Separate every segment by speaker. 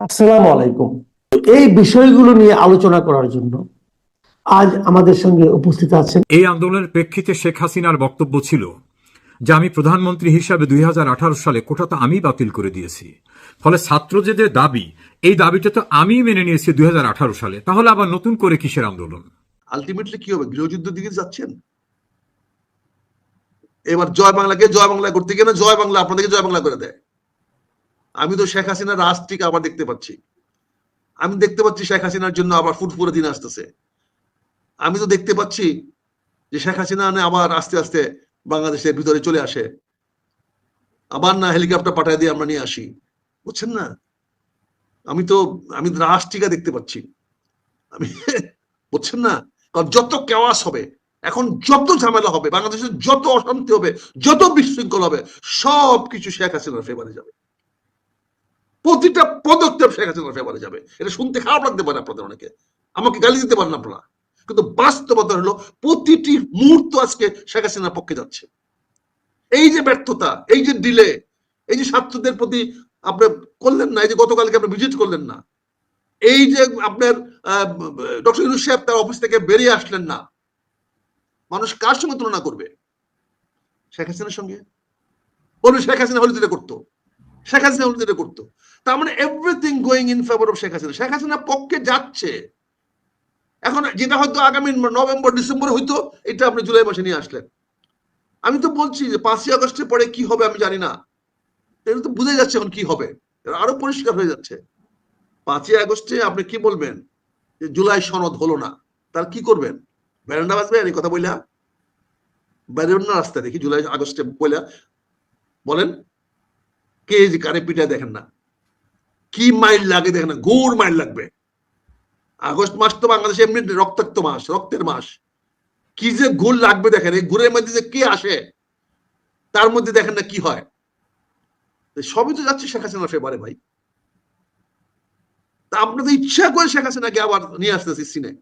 Speaker 1: আসসালামু আলাইকুম। এই বিষয়গুলো নিয়ে আলোচনা করার জন্য আজ আমাদের সঙ্গে উপস্থিত আছেন
Speaker 2: এই আন্দোলনের প্রেক্ষিতে শেখ হাসিনার বক্তব্য ছিল যে আমি প্রধানমন্ত্রী হিসাবে দুই হাজার আঠারো সালে কোটাটা আমি বাতিল করে দিয়েছি। ফলে ছাত্র যে যে দাবি এই দাবিটা তো আমি মেনে নিয়েছি দুই হাজার আঠারো সালে তাহলে আবার নতুন করে কিসের আন্দোলন?
Speaker 3: আলটিমেটলি কি হবে? গৃহযুদ্ধের দিকে যাচ্ছেন? এবার জয় বাংলাকে জয় বাংলা করতে গিয়ে না জয় বাংলা আপনাদেরকে জয় বাংলা করে দেয়? আমি তো শেখ হাসিনার রাজটিকে আবার দেখতে পাচ্ছি। আমি দেখতে পাচ্ছি শেখ হাসিনার জন্য আবার ফুটফুরে দিন আসতেছে। আমি তো দেখতে পাচ্ছি যে শেখ হাসিনা আবার আস্তে আস্তে বাংলাদেশের ভিতরে চলে আসে। আবার না হেলিকপ্টার পাঠায় দিয়ে আমরা নিয়ে আসি। বুঝছেন না? আমি তো, আমি রাষ্ট্রিকা দেখতে পাচ্ছি। আমি বুঝছেন না? কারণ যত কেওয়াস হবে, এখন যত ঝামেলা হবে বাংলাদেশের যত অশান্তি হবে, যত বিশৃঙ্খল হবে সব কিছু শেখ হাসিনার ফেভারে যাবে। প্রতিটা পদক্ষেপ শেখ হাসিনার ফেভারে যাবে। এটা শুনতে খারাপ লাগতে পারে আপনাদের অনেকে। আমাকে গালি দিতে পারেন আপনারা। কিন্তু বাস্তবতা হলো, প্রতিটি মুহূর্ত আজকে শেখ হাসিনার পক্ষে যাচ্ছে। এই যে ব্যর্থতা, এই যে ডিলে এই যে ছাত্রদের প্রতি আপনি করলেন না, এই যে গতকালকে আপনি ভিজিট করলেন না, এই যে আপনার ডক্টর ইউনুস সাহেব তার অফিস থেকে বেরিয়ে আসলেন না, মানুষ কার সঙ্গে তুলনা করবে? শেখ হাসিনার সঙ্গে? বলবে শেখ হাসিনা হলে যেটা করতো। শেখ হাসিনা হলে যেটা করতো। তার মানে everything going in favour of Sheikh Hasina. Sheikh Hasina পক্ষে যাচ্ছে। এখন যেটা হয়তো আগামী নভেম্বর, ডিসেম্বর হয়তো এটা আপনি জুলাই মাসে নিয়ে আসলেন। আমি তো বলছি যে পাঁচই আগস্টের পরে কি হবে আমি জানি না। এটা তো বুঝে যাচ্ছে এখন কি হবে। আরও পরিষ্কার হয়ে যাচ্ছে। পাঁচই আগস্টে আপনি কি বলবেন? যে জুলাই সনদ হলো না। তার কি করবেন? ব্যারেন্ডা বাজবে? এই কথা বইলা। বেরোন রাস্তা দেখি, জুলাই আগস্টে বইলা। বলেন। কে যে কারে পিঠা দেখেন না? কি মাইল লাগে দেখেন না? গুড় মাইল লাগবে। আগস্ট মাস তো বাংলাদেশে এমনি রক্তাক্ত মাস, রক্তের মাস। কি যে গুড় লাগবে দেখেন, এই গুড়ের মধ্যে যে কে আসে, তার মধ্যে দেখেন না কি হয়। সবই তো যাচ্ছে শেখ হাসিনা ফেবারে ভাই। তা আপনাদের ইচ্ছা করে শেখ হাসিনাকে আবার নিয়ে আসতেছি সিনে।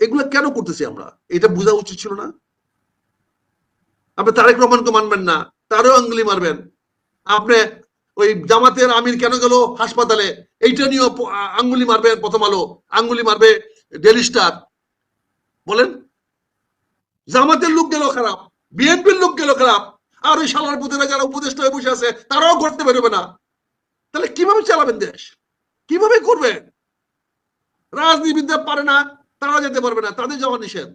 Speaker 3: এগুলো কেন করতেছি আমরা? এটা বোঝা উচিত ছিল না। আপনি তারেক রহমানকে মানবেন না। তারও আঙ্গুলি মারবেন। আপনি ওই জামাতের আমির কেন গেল হাসপাতালে? এইটা নিয়েও আঙ্গুলি মারবেন প্রথম আলো। আঙ্গুলি মারবে ডেলি স্টার। বলেন? জামাতের লোক গেল খারাপ, বিএনপির লোক গেল খারাপ। আর ওই সালার পুতেরা যারা উপদেষ্টা হয়ে বসে আছে, তারাও করতে বেরোবে না। তাহলে কীভাবে চালাবেন দেশ? কীভাবে করবেন? রাজনীতিবিদরা পারে না, তারা যেতে পারবে না। তাদের যাওয়া নিষেধ।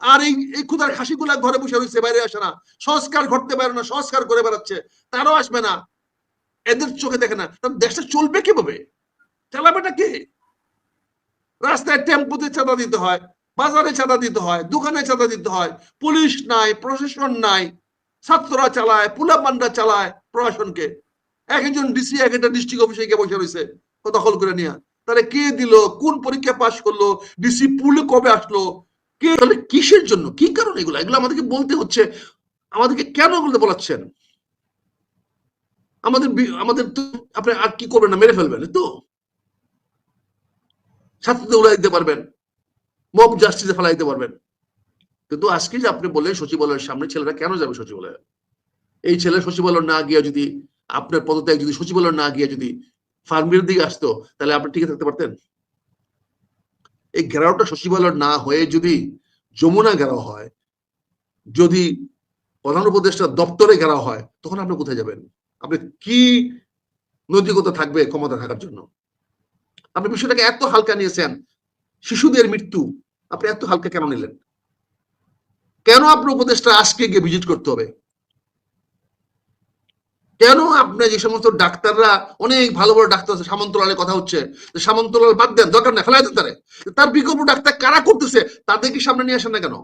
Speaker 3: আর এই এই ক্ষুদার খাসিগুলা ঘরে বসে রয়েছে বাইরে আসে না। সংস্কার ঘটতে পারে না, সংস্কার করে বেড়াচ্ছে। তারাও আসবে না। এদের চোখে দেখে না। দেশটা চলবে কীভাবে? চালাবেটা কে? রাস্তায় টেম্পুতে চাঁদা দিতে হয়, বাজারে চাঁদা দিতে হয়, দোকানে চাঁদা দিতে হয়। পুলিশ নাই, প্রশাসন নাই। ছাত্ররা চালায় পুলাপান্ডা চালায় প্রশাসনকে। এক একজন ডিসি, এক একটা ডিস্ট্রিক্ট অফিসে গিয়ে বসে রয়েছে দখল করে নিয়ে। তাহলে কে দিল? কোন পরীক্ষা পাশ করল? ডিসি পুলে কবে আসলো? তাহলে কিসের জন্য? কি কারণ এগুলো? এগুলো আমাদেরকে বলতে হচ্ছে, আমাদেরকে কেন বলতে বলাচ্ছেন? আমাদের আমাদের তো আপনি আর কি করবেন না, মেরে ফেলবেন তো? ছাত্রদের উড়াই দিতে পারবেন, মব জাস্টিসে ফেলাই দিতে পারবেন। কিন্তু আজকে যে আপনি বললেন সচিবালয়ের সামনে, ছেলেরা কেন যাবে সচিবালয়ে? এই ছেলে সচিবালয় না গিয়ে যদি আপনার পদত্যাগ যদি সচিবালয় না গিয়ে যদি ফার্মের দিকে আসতো, তাহলে আপনি টিকে থাকতে পারতেন? এই ঘেরাওটা সচিবালয় না হয়ে যদি যমুনা ঘেরাও হয়, যদি প্রধান উপদেষ্টা দপ্তরে ঘেরাও হয়, তখন আপনি কোথায় যাবেন? আপনি কি নৈতিকতা থাকবে ক্ষমতা থাকার জন্য? আপনি বিষয়টাকে এত হালকা নিয়েছেন, শিশুদের মৃত্যু, আপনি এত হালকা কেন নিলেন? কেন আপনার উপদেশটা আজকে গিয়ে ভিজিট করতে হবে? কেন আপনার যে সমস্ত ডাক্তাররা অনেক ভালো ভালো ডাক্তার আছে? সামন্তলালের কথা হচ্ছে। সামন্তলাল বাদ দেন, দরকার না ফেলাই তারে। তার বিকল্প ডাক্তার কারা করতেছে, তাদের কি সামনে নিয়ে আসেন না কেন?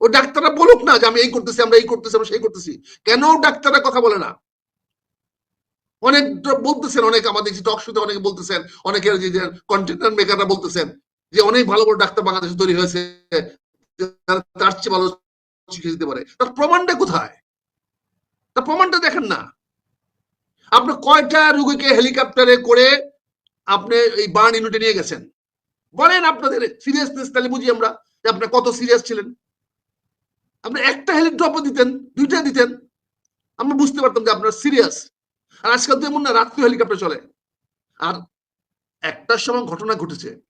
Speaker 3: ও ডাক্তাররা বলুক না যে আমি এই করতেছি, আমরা এই করতেছি, আমরা সেই করতেছি। কেন ডাক্তাররা কথা বলে না? অনেক বলতেছেন, অনেক আমাদের টক শুতে অনেকে বলতেছেন অনেকের যে কন্টেন্ট মেকাররা বলতেছেন যে অনেক ভালো ভালো ডাক্তার বাংলাদেশে তৈরি হয়েছে তার চেয়ে ভালো দিতে পারে। তার প্রমাণটা কোথায়? তার প্রমাণটা দেখেন না। আপনি কয়টা রুগীকে হেলিকপ্টারে করে আপনি এই বার্ন ইউনিটে নিয়ে গেছেন? বলেন আপনাদের সিরিয়াসনেস তাহলে বুঝি আমরা যে আপনি কত সিরিয়াস ছিলেন। আপনি একটা হেলিড্রপও দিতেন, দুইটা দিতেন, আমরা বুঝতে পারতাম যে আপনার সিরিয়াস আর আজকাল তো এমন না, রাত্রি হেলিকপ্টার চলে। আর একটার সময় ঘটনা ঘটেছে।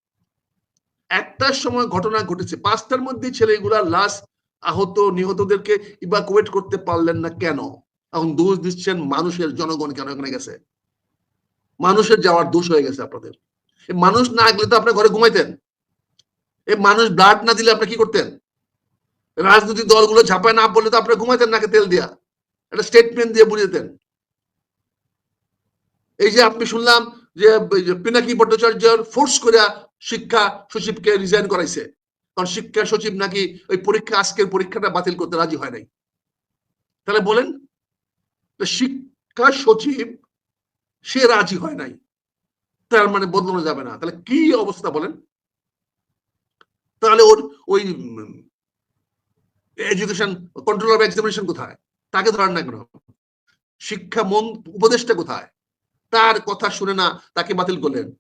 Speaker 3: একটার সময় ঘটনা ঘটেছে। পাঁচটার মধ্যে ছেলেগুলার লাশ আহত, নিহতদেরকে ইভাকুয়েট করতে পারলেন না কেন? এখন দোষ দিচ্ছেন মানুষের জনগণ কেন এখানে গেছে? মানুষের যাওয়ার দোষ হয়ে গেছে আপনাদের। মানুষ না গেলে তো আপনার ঘরে ঘুমাইতেন। এই মানুষ ব্লাড না দিলে আপনি কি করতেন? রাজনৈতিক দলগুলো ঝাঁপায় না পড়লে তো আপনি ঘুমাইতেন নাকে তেল দিয়া? একটা স্টেটমেন্ট দিয়ে বুঝিয়ে দিতেন। এই যে আপনি শুনলাম যে পিনাকি ভট্টাচার্যর ফোর্স করে শিক্ষা সচিবকে রিজাইন করাইছে। কারণ শিক্ষা সচিব নাকি ওই পরীক্ষা, আজকের পরীক্ষাটা বাতিল করতে রাজি হয় নাই। তাহলে বলেন শিক্ষা সচিব, সে রাজি হয় নাই। তার মানে বদলানো যাবে না। তাহলে কি অবস্থা বলেন? তাহলে ওর ওই এডুকেশন কন্ট্রোল অফ এক্সামিনেশন কোথায়? তাকে ধরেন না কেন? শিক্ষা মন উপদেশটা কোথায়? তার কথা শুনে না তাকে বাতিল করলেন।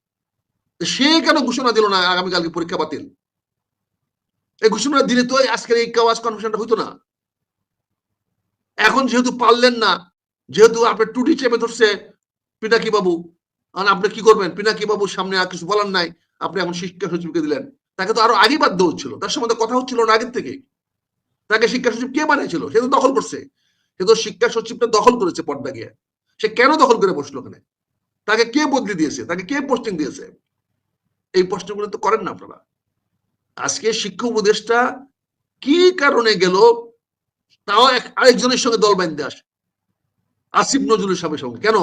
Speaker 3: সে কেন ঘোষণা দিল না আগামীকালকে পরীক্ষা বাতিল? এই ঘোষণা দিলে তো আজকের এই কাওয়াজ কনভেনশনটা হইতো না। এখন যেহেতু পারলেন না যেহেতু আপনার টুটি চেপে ধরছে পিনাকি বাবু আর আপনি কি করবেন? পিনাকি বাবুর সামনে আর কিছু বলার নাই। আপনি এখন শিক্ষা সচিবকে দিলেন। তাকে তো আরও আগে বাধ্য হচ্ছিল। তার সম্বন্ধে কথা হচ্ছিল না আগের থেকে। তাকে শিক্ষা সচিব কে বানিয়েছিল? সে তো দখল করছে। সে তো শিক্ষা সচিবটা দখল করেছে পর্দা গিয়ে। সে কেন দখল করে বসল ওখানে? তাকে কে বদলি দিয়েছে? তাকে কে পোস্টিং দিয়েছে? এই প্রশ্নগুলো তো করেন না আপনারা। আজকে শিক্ষা উপদেষ্টা কি কারণে গেল? তাও এক আরেকজনের সঙ্গে দল বাঁধতে আসে। আসিফ নজরুলের সাথে সঙ্গে। কেন?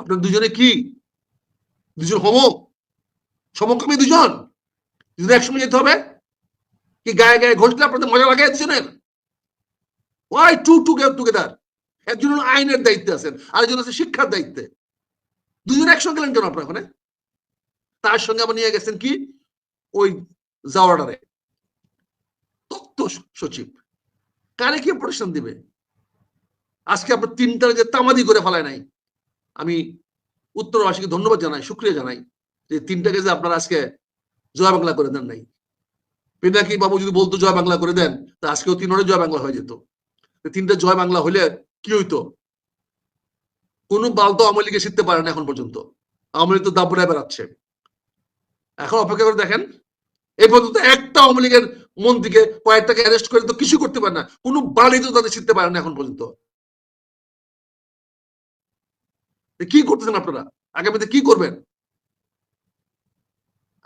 Speaker 3: আপনার দুজনে কি? দুজন হোম সমকামী দুজন? দুজন একসঙ্গে যেতে হবে? কি গায়ে গায়ে ঘষলে আপনাদের মজা লাগে দুজনের? ওয়াই টু টু টুগেদার একজন আইনের দায়িত্বে আছেন, আরেকজন আছে শিক্ষার দায়িত্বে। দুজন একসঙ্গে গেলেন কেন আপনার ওখানে? তার সঙ্গে আবার নিয়ে গেছেন কি? ওই জাওয়াডারে তথ্য সচিব। কারে কি প্রতিষ্ঠান দিবে? আজকে আপনার তিনটার যে তামাদি করে ফেলায় নাই, আমি উত্তরবাসীকে ধন্যবাদ জানাই, শুক্রিয়া জানাই যে তিনটাকে যে আপনারা আজকে জয় বাংলা করে দেন নাই। পিনাকি বাবু যদি বলতো জয় বাংলা করে দেন, তা আজকেও তিনটে জয় বাংলা হয়ে যেত। তিনটা জয় বাংলা হলে কি হইতো? কোন বাল তো আওয়ামী লীগে শিখতে পারে না এখন পর্যন্ত। আওয়ামী লীগ তো দাবড়ায় বেড়াচ্ছে। এখন অপেক্ষা করে দেখেন, এই পর্যন্ত একটা আওয়ামী লীগের মন্ত্রীকে কয়েকটাকে অ্যারেস্ট করে তো কিছু করতে পারে না। কোনো বাড়ি তো তাদের শিখতে পারে না এখন পর্যন্ত। কি করতেছেন আপনারা? আগামীতে কি করবেন?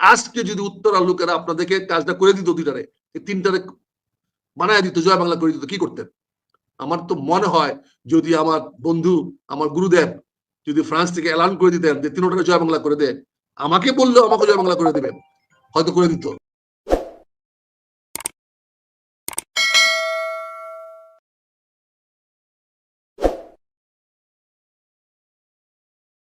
Speaker 3: আজকে যদি উত্তরা লোকেরা আপনাদেরকে কাজটা করে দিত দুইটারে তিনটারে বানায় দিত, জয় বাংলা করে দিত, কি করতেন? আমার তো মনে হয় যদি আমার বন্ধু, আমার গুরুদেব যদি ফ্রান্স থেকে এলান করে দিতেন যে তিনটাকে জয় বাংলা করে দে, আমাকে বললেও আমাকে জয় বাংলা করে দেবেন হয়তো করে দিত।